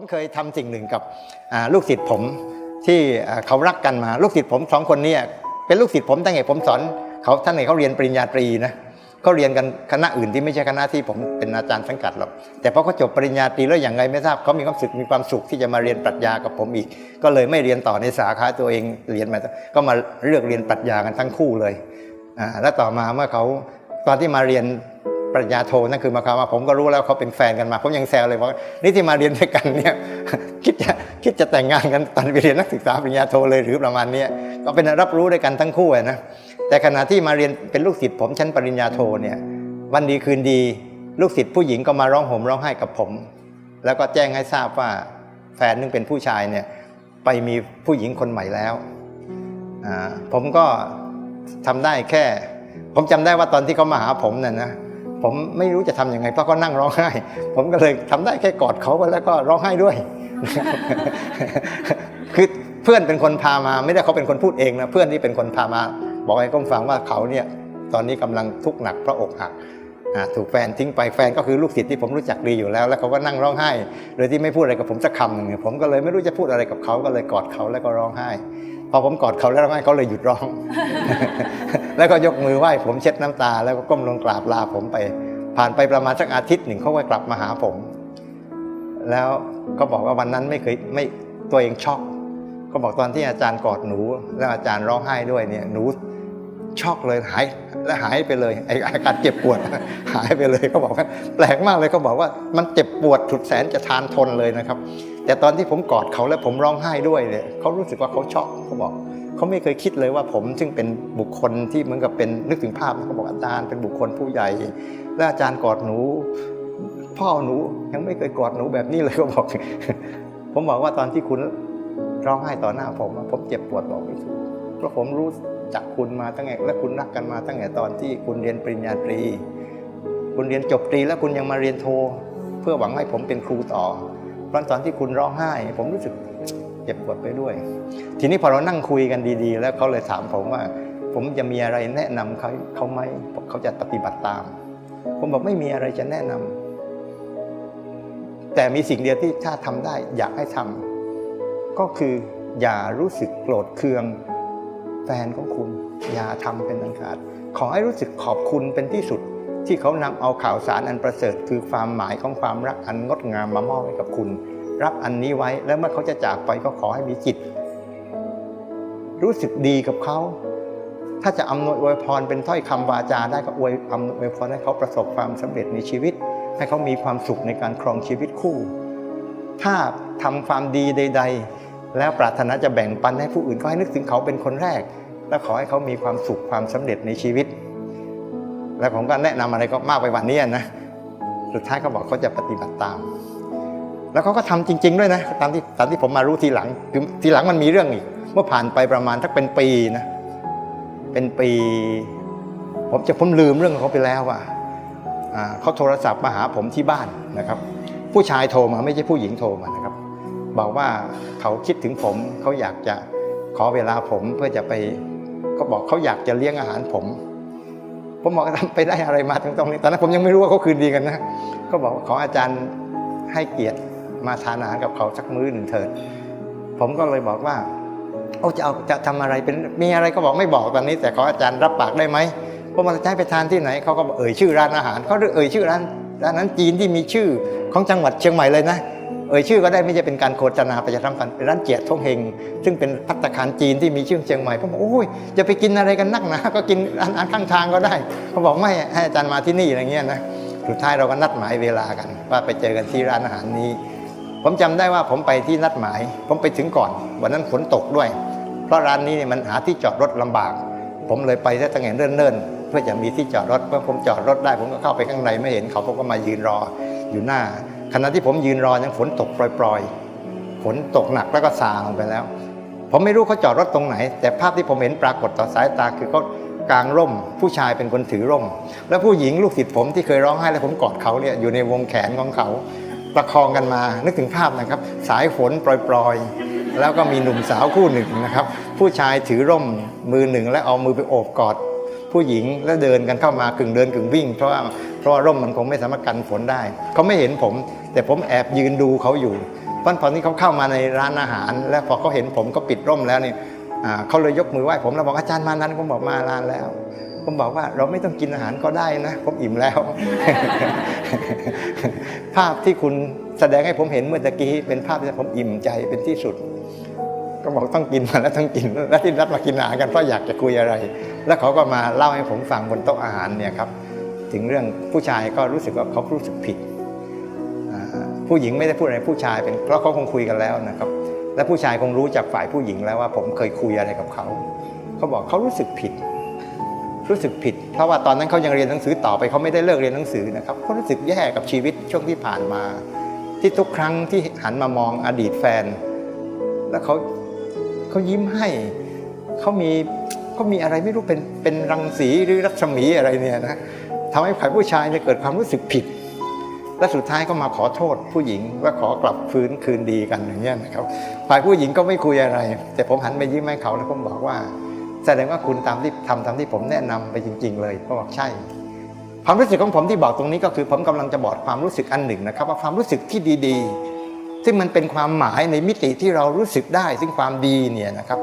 ผมเคยทำสิ่งหนึ่งกับลูกศิษย์ผมที่เขารักกันมาลูกศิษย์ผมสองคนนี้เป็นลูกศิษย์ผมตั้งแต่ผมสอนเขาท่านไหนเขาเรียนปริญญาตรีนะเขาเรียนกันคณะอื่นที่ไม่ใช่คณะที่ผมเป็นอาจารย์สังกัดหรอกแต่พอเขาจบปริญญาตรีแล้วอย่างไรไม่ทราบเขามีความสุขมีความสุขที่จะมาเรียนปรัชญากับผมอีก ก็เลยไม่เรียนต่อในสาขาตัวเองเรียนมาก็มาเลือกเรียนปรัชญากันทั้งคู่เลยแล้วต่อมาเมื่อเขาตอนที่มาเรียน ปริญญาโทนั่นคือมาความว่าผมก็รู้แล้วเขาเป็นแฟนกันมา ผมยังแซวเลยว่านี่ที่มาเรียนด้วยกันเนี่ยคิดจะคิดจะแต่งงานกันตอนไปเรียนนักศึกษาปริญญาโทเลยหรือประมาณนี้ก็เป็นรับรู้ด้วยกันทั้งคู่นะแต่ขณะที่มาเรียนเป็นลูกศิษย์ผมชั้นปริญญาโทเนี่ยวันดีคืนดี ลูกศิษย์ผู้หญิงก็มาร้องห่มร้องไห้กับผม แล้วก็แจ้งให้ทราบว่าแฟนนึงเป็นผู้ชายเนี่ยไปมีผู้หญิงคนใหม่แล้วผมก็ทำได้แค่ ผมจำได้ว่าตอนที่เขามาหาผมน่ะนะ ผมไม่รู้จะทำยังไงเพราะเขานั่งร้องไห้ ผมก็เลยทำได้แค่กอดเขาไปแล้วก็ร้องไห้ด้วย คือเพื่อนเป็นคนพามา ไม่ได้เขาเป็นคนพูดเองนะเพื่อนที่เป็นคนพามา บอกให้ก้มฟังว่าเขาเนี่ยตอนนี้กำลังทุกข์หนักเพราะอกหักถูกแฟนทิ้งไปแฟนก็คือลูกศิษย์ที่ผมรู้จักดีอยู่แล้ว แล้วเขาก็นั่งร้องไห้ โดยที่ไม่พูดอะไรกับผมสักคำหนึ่งผมก็เลยไม่รู้จะพูดอะไรกับเขาก็เลยกอดเขาแล้วก็ร้องไห้ พอผมกอดเขาแล้วร้องไห้เขาเลยหยุดร้อง แล้วก็ยกมือไหว้ผมเช็ดน้ำตา แล้วก็ก้มลงกราบลาผมไป ผ่านไปประมาณสักอาทิตย์หนึ่งเขาก็กลับมาหาผม แล้วก็บอกว่าวันนั้นไม่เคยไม่ตัวเองช็อกเขาบอกตอนที่อาจารย์กอดหนู แล้วอาจารย์ร้องไห้ด้วยเนี่ยหนูช็อกเลยหายและหายไปเลยไออาการเจ็บปวด หายไปเลยเขาบอกว่าแปลกมากเลยเขาบอกว่ามันเจ็บปวดสุดแสนจะทานทนเลยนะครับ แต่ตอนที่ผมกอดเขาแล้วผมร้องไห้ด้วยเนี่ยเขารู้สึกว่าเขาช็อกเขาบอกเขาไม่เคยคิดเลยว่าผมซึ่งเป็นบุคคลที่เหมือนกับเป็นนึกถึงภาพเขาบอกอาจารย์เป็นบุคคลผู้ใหญ่ และอาจารย์กอดหนู พ่อหนูยังไม่เคยกอดหนูแบบนี้เลยเขาบอก ผมบอกว่าตอนที่คุณร้องไห้ต่อหน้าผมผมเจ็บปวดบอกไม่ถูกเพราะผมรู้จักคุณมาตั้งแต่และคุณรักกันมาตั้งแต่ตอนที่คุณเรียนปริญญาตรี คุณเรียนจบตรีแล้วคุณยังมาเรียนโท เพื่อหวังให้ผมเป็นครูต่อ เพราะตอนที่คุณร้องไห้ ผมรู้สึกเจ็บปวดไปด้วย ทีนี้พอเรานั่งคุยกันดีๆ แล้วเขาเลยถามผมว่า ผมจะมีอะไรแนะนำเขาเขาไหมเขาจะปฏิบัติตาม ผมบอกไม่มีอะไรจะแนะนำแต่มีสิ่งเดียวที่ถ้าทำได้ อยากให้ทำก็คืออย่ารู้สึกโกรธเคืองแฟนของคุณ อย่าทำเป็นอันขาดขอให้รู้สึกขอบคุณเป็นที่สุด ที่เขานำเอาข่าวสารอันประเสริฐ คือความหมายของความรักอันงดงามมามอบให้กับคุณ รับอันนี้ไว้แล้วเมื่อเขาจะจากไปก็ขอให้มีจิต รู้สึกดีกับเขา ถ้าจะอำนวยอวยพรเป็นถ้อยคำวาจาได้ก็อวยอำนวยอวยพรให้เขาประสบความสำเร็จในชีวิต ให้เขามีความสุขในการครองชีวิตคู่ ถ้าทำความดีใด ๆ แล้วปรารถนาจะแบ่งปันให้ผู้อื่นก็ให้นึกถึงเขาเป็นคนแรก และขอให้เขามีความสุขความสำเร็จในชีวิต แล้วผมก็แนะนำอะไรก็มากไปกวันนี้นะสุดท้ายเขาบอกเขาจะปฏิบัติตาม แล้วเขาก็ทำจริง ๆ ด้วยนะตามที่ตามที่ผมมารู้ทีหลังคือทีหลังมันมีเรื่องอีก เมื่อผ่านไปประมาณทักเป็นปีนะเป็นปี ผมจะผมลืมเรื่องของเขาไปแล้วว่าเขาโทรศัพท์มาหาผมที่บ้านนะครับ ผู้ชายโทรมาไม่ใช่ผู้หญิงโทรมานะครับ บอกว่าเขาคิดถึงผมเขาอยากจะขอเวลาผมเพื่อจะไปเขาบอกเขาอยากจะเลี้ยงอาหารผม ผมบอกทำไปได้อะไรมาถึงตรงนี้ตอนนั้นผมยังไม่รู้ว่าเขาคืนดีกันนะ ก็บอกขออาจารย์ให้เกียรติมาทานอาหารกับเขาสักมื้อหนึ่งเถิด ผมก็เลยบอกว่าโอ้จะเอาจะทำอะไรเป็นมีอะไรก็บอกไม่บอกตอนนี้ แต่ขออาจารย์รับปากได้ไหมผมมาจะให้ไปทานที่ไหนเขาก็เอ่ยชื่อร้านอาหารเขาเอ่ยชื่อร้านร้านนั้นจีนที่มีชื่อของจังหวัดเชียงใหม่เลยนะ เอ่ยชื่อก็ได้ไม่ใช่เป็นการโฆษณาประชาสัมพันธ์ร้านเจียทงเฮงซึ่งเป็นพัตตาคารจีนที่มีชื่อเชียงใหม่ผมบอกโอ้ยจะไปกินอะไรกันนักหนะก็กินร้านอาหารข้างทางก็ได้เขาบอกไม่ให้อาจารย์มาที่นี่อะไรเงี้ยนะสุดท้ายเราก็นัดหมายเวลากัน ว่าไปเจอกันที่ร้านอาหารนี้ ผมจำได้ว่าผมไปที่นัดหมาย ผมไปถึงก่อน วันนั้นฝนตกด้วย เพราะร้านนี้เนี่ยมันหาที่จอดรถลำบาก ผมเลยไปได้ตั้งแต่เนิ่นๆเพื่อจะมีที่จอดรถเมื่อผมจอดรถได้ ผมก็เข้าไปข้างในไม่เห็นเขาผมก็มายืนรออยู่หน้า ขณะที่ผมยืนรอยังฝนตกปล่อยๆ ฝนตกหนักแล้วก็ซาลงไปแล้ว ผมไม่รู้เขาจอดรถตรงไหน แต่ภาพที่ผมเห็นปรากฏต่อสายตาคือเขากางร่ม ผู้ชายเป็นคนถือร่ม แล้วผู้หญิงลูกศิษย์ผมที่เคยร้องไห้แล้วผมกอดเขาเนี่ยอยู่ในวงแขนของเขาประคองกันมา นึกถึงภาพนะครับ สายฝนปล่อยๆ แล้วก็มีหนุ่มสาวคู่หนึ่งนะครับ ผู้ชายถือร่มมือหนึ่งและเอามือไปโอบกอด ผู้หญิงแล้วเดินกันเข้ามากึ่งเดินกึ่งวิ่ง เพราะว่าเพราะว่าร่มมันคงไม่สามารถกันฝนได้ เขาไม่เห็นผม แต่ผมแอบยืนดูเขาอยู่พอนพอนี้เขาเข้ามาในร้านอาหาร แล้วพอเขาเห็นผมก็ปิดร่มแล้วเนี่ยเขาเลยยกมือไหว้ผมแล้วบอกอาจารย์มานั้นผมบอกมานานแล้ว ผมบอกว่าเราไม่ต้องกินอาหารก็ได้นะ ผมอิ่มแล้ว ภาพที่คุณแสดงให้ผมเห็นเมื่อตะกี้เป็นภาพที่ผมอิ่มใจเป็นที่สุด ก็บอกต้องกินมาแล้วต้องกินแล้วที่นัดมากินอาหารกันเพราะอยากจะคุยอะไร แล้วเขาก็มาเล่าให้ผมฟังบนโต๊ะอาหารเนี่ยครับถึงเรื่องผู้ชายก็รู้สึกว่าเขารู้สึกผิด ผู้หญิงไม่ได้พูดอะไรผู้ชายเป็นเพราะเขาคงคุยกันแล้วนะครับ และผู้ชายคงรู้จากฝ่ายผู้หญิงแล้วว่าผมเคยคุยอะไรกับเขา เขาบอกเขารู้สึกผิด รู้สึกผิด เพราะว่าตอนนั้นเขายังเรียนหนังสือต่อไปเขาไม่ได้เลิกเรียนหนังสือนะครับเขารู้สึกแย่กับชีวิตช่วงที่ผ่านมา ที่ทุกครั้งที่หันมามองอดีตแฟน แล้วเขา เขายิ้มให้เขามีเขามีอะไรไม่รู้เป็นเป็นรังสีหรือรัศมีอะไรเนี่ยนะทำให้ฝ่ายผู้ชายเนี่ยเกิดความรู้สึกผิด และสุดท้ายก็มาขอโทษผู้หญิงว่าขอกลับฟื้นคืนดีกันอย่างเงี้ยนะครับฝ่ายผู้หญิงก็ไม่คุยอะไร แต่ผมหันไปยิ้มให้เขาแล้วผมบอกว่า แสดงว่าคุณตามที่ทำตามที่ผมแนะนำไปจริง ๆ เลยเขาบอกใช่ความรู้สึกของผมที่บอกตรงนี้ก็คือผมกำลังจะบอกความรู้สึกอันหนึ่งนะครับ ว่าความรู้สึกที่ดี ๆ ซึ่งมันเป็นความหมายในมิติที่เรารู้สึกได้ ซึ่งความดีเนี่ยนะครับ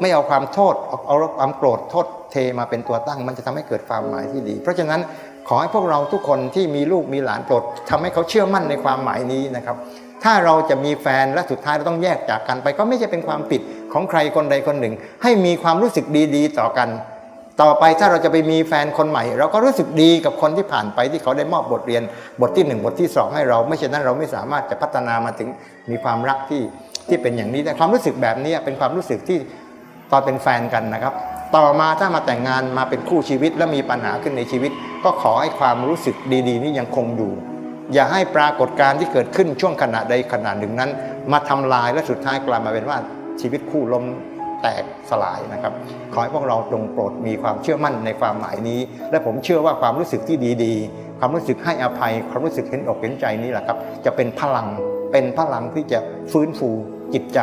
ไม่เอาความโทษเอาเอาความโกรธโทษเทมาเป็นตัวตั้ง มันจะทำให้เกิดความหมายที่ดี เพราะฉะนั้นขอให้พวกเราทุกคนที่มีลูกมีหลานโปรดทำให้เขาเชื่อมั่นในความหมายนี้นะครับ ถ้าเราจะมีแฟนและสุดท้ายเราต้องแยกจากกันไป ก็ไม่ใช่เป็นความผิดของใครคนใดคนหนึ่ง ให้มีความรู้สึกดีๆ ต่อกัน ต่อไปถ้าเราจะไปมีแฟนคนใหม่ เราก็รู้สึกดีกับคนที่ผ่านไปที่เขาได้มอบบทเรียนบทที่หนึ่งบทที่สองให้เรา ไม่เช่นนั้นเราไม่สามารถจะพัฒนามาถึงมีความรักที่ที่เป็นอย่างนี้แต่ความรู้สึกแบบนี้เป็นความรู้สึกที่ตอนเป็นแฟนกันนะครับ ต่อมาถ้ามาแต่งงานมาเป็นคู่ชีวิตและมีปัญหาขึ้นในชีวิต ก็ขอให้ความรู้สึกดีๆ นี้ยังคงอยู่ อย่าให้ปรากฏการณ์ที่เกิดขึ้นช่วงขณะใดขณะหนึ่งนั้น มาทำลายและสุดท้ายกลายมาเป็นว่าชีวิตคู่ล้ม แตกสลายนะครับ ขอให้พวกเราจงโปรดมีความเชื่อมั่นในความหมายนี้ และผมเชื่อว่าความรู้สึกที่ดีๆ ความรู้สึกให้อภัย ความรู้สึกเห็นอกเห็นใจนี่แหละครับ จะเป็นพลังเป็นพลังที่จะฟื้นฟูจิตใจ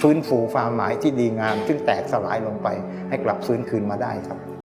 ฟื้นฟูความหมายที่ดีงาม ซึ่งแตกสลายลงไป ให้กลับฟื้นคืนมาได้ครับ